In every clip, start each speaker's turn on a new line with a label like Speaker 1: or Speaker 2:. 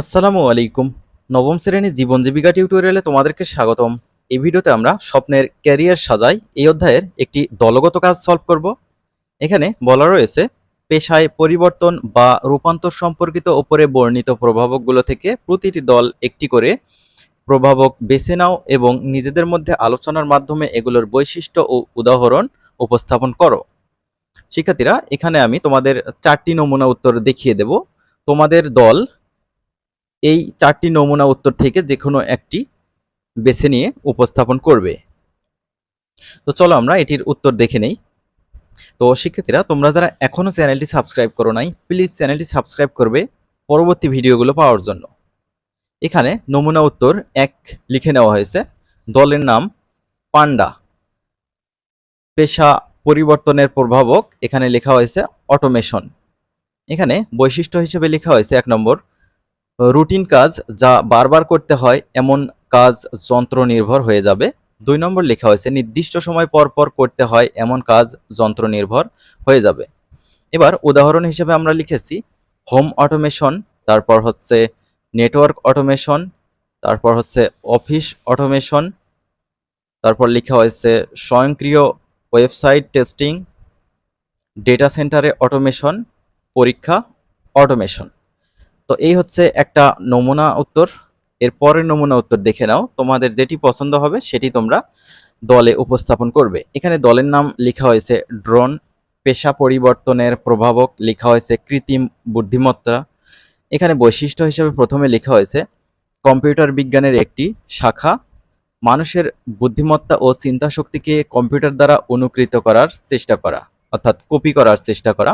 Speaker 1: আসসালামু আলাইকুম। নবম শ্রেণির জীবন জীবিকা টিউটোরিয়ালে তোমাদেরকে স্বাগতম। এই ভিডিওতে আমরা স্বপ্নের ক্যারিয়ার সাজাই। এই অধ্যায়ের একটি দলগত কাজ সলভ করব। এখানে বলা রয়েছে, পেশায় পরিবর্তন বা রূপান্তর সম্পর্কিত ওপরে বর্ণিত প্রভাবকগুলো থেকে প্রতিটি দল একটি করে প্রভাবক বেছে নাও এবং নিজেদের মধ্যে আলোচনার মাধ্যমে এগুলোর বৈশিষ্ট্য ও উদাহরণ উপস্থাপন করো। শিক্ষার্থীরা, এখানে আমি তোমাদের চারটি নমুনা উত্তর দেখিয়ে দেব। তোমাদের দল এই চারটি নমুনা উত্তর থেকে যে কোনো একটি বেছে নিয়ে উপস্থাপন করবে। তো চলো আমরা এটির উত্তর দেখে নেই। তো শিক্ষার্থীরা, তোমরা যারা এখনও চ্যানেলটি সাবস্ক্রাইব করো নাই, প্লিজ চ্যানেলটি সাবস্ক্রাইব করবে পরবর্তী ভিডিওগুলো পাওয়ার জন্য। এখানে নমুনা উত্তর এক লিখে নেওয়া হয়েছে। দলের নাম পান্ডা। পেশা পরিবর্তনের প্রভাবক এখানে লেখা হয়েছে অটোমেশন। এখানে বৈশিষ্ট্য হিসেবে লেখা হয়েছে এক নম্বর রুটিন কাজ যা বারবার করতে হয়, এমন কাজ যন্ত্র নির্ভর হয়ে যাবে। দুই নম্বর লেখা হয়েছে, নির্দিষ্ট সময় পর পর করতে হয়, এমন কাজ যন্ত্র নির্ভর হয়ে যাবে। এবার উদাহরণ হিসেবে আমরা লিখেছি, হোম অটোমেশন, তারপর হচ্ছে নেটওয়ার্ক অটোমেশন, তারপর হচ্ছে অফিস অটোমেশন, তারপর লেখা হয়েছে স্বয়ংক্রিয় ওয়েবসাইট টেস্টিং, ডেটা সেন্টারে অটোমেশন, পরীক্ষা অটোমেশন। তো এই হচ্ছে একটা নমুনা উত্তর। এর পরের নমুনা উত্তর দেখে নাও। তোমাদের যেটি পছন্দ হবে সেটি তোমরা দলে উপস্থাপন করবে। এখানে দলের নাম লেখা হয়েছে ড্রোন, পেশা পরিবর্তনের প্রভাবক লেখা হয়েছে কৃত্রিম বুদ্ধিমত্তা। এখানে বৈশিষ্ট্য হিসেবে প্রথমে লেখা হয়েছে, কম্পিউটার বিজ্ঞানের একটি শাখা, মানুষের বুদ্ধিমত্তা ও চিন্তা শক্তিকে কম্পিউটার দ্বারা অনুকৃত করার চেষ্টা করা, অর্থাৎ কপি করার চেষ্টা করা।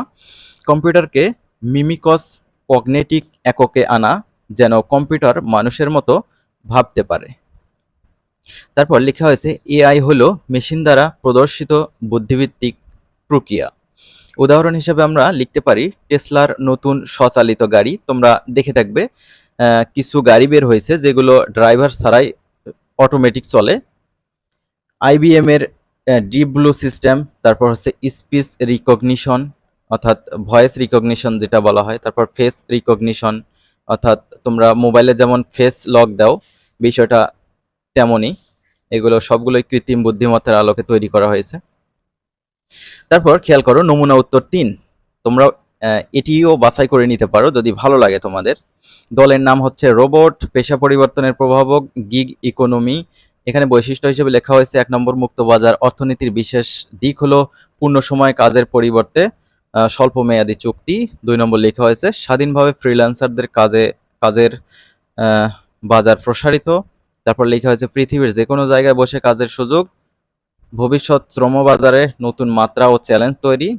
Speaker 1: কম্পিউটারকে মিমিকস কগনেটিক এককে আনা যেন কম্পিউটার মানুষের মতো ভাবতে পারে। তারপর লেখা হয়েছে, এআই হলো মেশিন দ্বারা প্রদর্শিত বুদ্ধিভিত্তিক প্রক্রিয়া। উদাহরণ হিসেবে আমরা লিখতে পারি, টেসলার নতুন স্বচালিত গাড়ি, তোমরা দেখে থাকবে কিছু গাড়ি বের হয়েছে যেগুলো ড্রাইভার ছাড়াই অটোমেটিক চলে। আইবিএম এর ডিপ ব্লু সিস্টেম, তারপর হচ্ছে স্পিচ রিকগনিশন অর্থাৎ ভয়েস রিকগনিশন যেটা বলা হয়, তারপর ফেস রিকগনিশন অর্থাৎ তোমরা মোবাইলে যেমন ফেস লক দাও, বিষয়টা তেমনই। এগুলো সবগুলোই কৃত্রিম বুদ্ধিমত্তার আলোকে তৈরি করা হয়েছে। তারপর খেয়াল করো, নমুনা উত্তর তিন। তোমরা এটিও বাছাই করে নিতে পারো যদি ভালো লাগে তোমাদের। দলের নাম হচ্ছে রোবট, পেশা পরিবর্তনের প্রভাবক গিগ ইকোনমি এখানে বৈশিষ্ট্য হিসেবে লেখা হয়েছে, এক নম্বর মুক্ত বাজার অর্থনীতির বিশেষ দিক হলো পূর্ণ সময় কাজের পরিবর্তে স্বল্প মেয়াদী চুক্তি, দুই নম্বর লেখা হয়েছে, স্বাধীনভাবে ফ্রিল্যান্সারদের কাজে, কাজের বাজার প্রসারিত। তারপর লেখা হয়েছে, পৃথিবীর যে কোনো জায়গায় বসে কাজের সুযোগ, ভবিষ্যৎ শ্রম বাজারে নতুন মাত্রা ও চ্যালেঞ্জ তৈরি।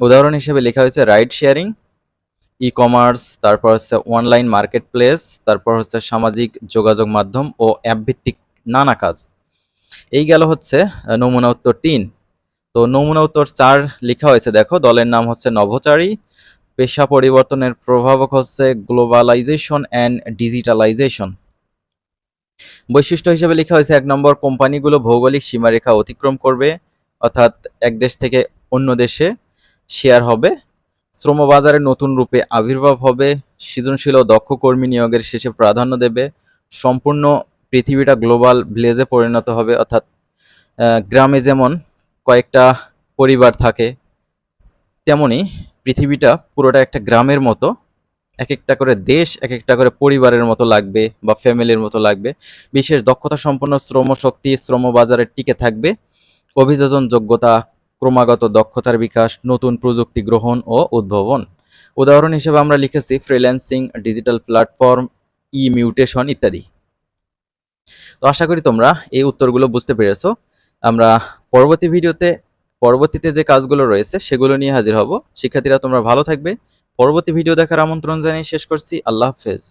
Speaker 1: উদাহরণ হিসেবে লেখা হয়েছে রাইড শেয়ারিং ই কমার্স তারপর হচ্ছে অনলাইন মার্কেট প্লেস তারপর হচ্ছে সামাজিক যোগাযোগ মাধ্যম ও অ্যাপ ভিত্তিক নানা কাজ। এই গেল হচ্ছে নমুনা উত্তর তিন। তো নমুনা উত্তর চার লেখা হয়েছে, দেখো। দলের নাম হচ্ছে নভোচারী। পেশা পরিবর্তনের প্রভাবক হচ্ছে গ্লোবালাইজেশন অ্যান্ড ডিজিটালাইজেশন। বৈশিষ্ট্য হিসেবে লেখা হয়েছে, এক নম্বর, কোম্পানিগুলো ভৌগোলিক সীমারেখা অতিক্রম করবে, অর্থাৎ এক দেশ থেকে অন্য দেশে শেয়ার হবে। শ্রমবাজারে নতুন রূপে আবির্ভাব হবে, সৃজনশীল ও দক্ষ কর্মী নিয়োগের শেষে প্রাধান্য দেবে, সম্পূর্ণ পৃথিবীটা গ্লোবাল ভিলেজে পরিণত হবে, অর্থাৎ গ্রামে যেমন কয়েকটা পরিবার থাকে, তেমনি পৃথিবীটা পুরোটা একটা গ্রামের মতো। এক একটা করে দেশ এক একটা করে পরিবারের মতো লাগবে বা ফ্যামিলির মতো লাগবে। বিশেষ দক্ষতা সম্পন্ন শ্রমশক্তি শ্রমবাজারে টিকে থাকবে। অভিযোজন যোগ্যতা, ক্রমাগত দক্ষতার বিকাশ, নতুন প্রযুক্তি গ্রহণ ও উদ্ভাবন। উদাহরণ হিসেবে আমরা লিখেছি freelancing, digital platform e mutation ইত্যাদি। তো আশা করি তোমরা এই উত্তরগুলো বুঝতে পেরেছ। আমরা পরবর্তী ভিডিওতে, পরবর্তীতে যে কাজগুলো রয়েছে সেগুলো নিয়ে হাজির হব। শিক্ষার্থীরা তোমরা ভালো থাকবে। পরবর্তী ভিডিও দেখার আমন্ত্রণ জানিয়ে শেষ করছি। আল্লাহ হাফেজ।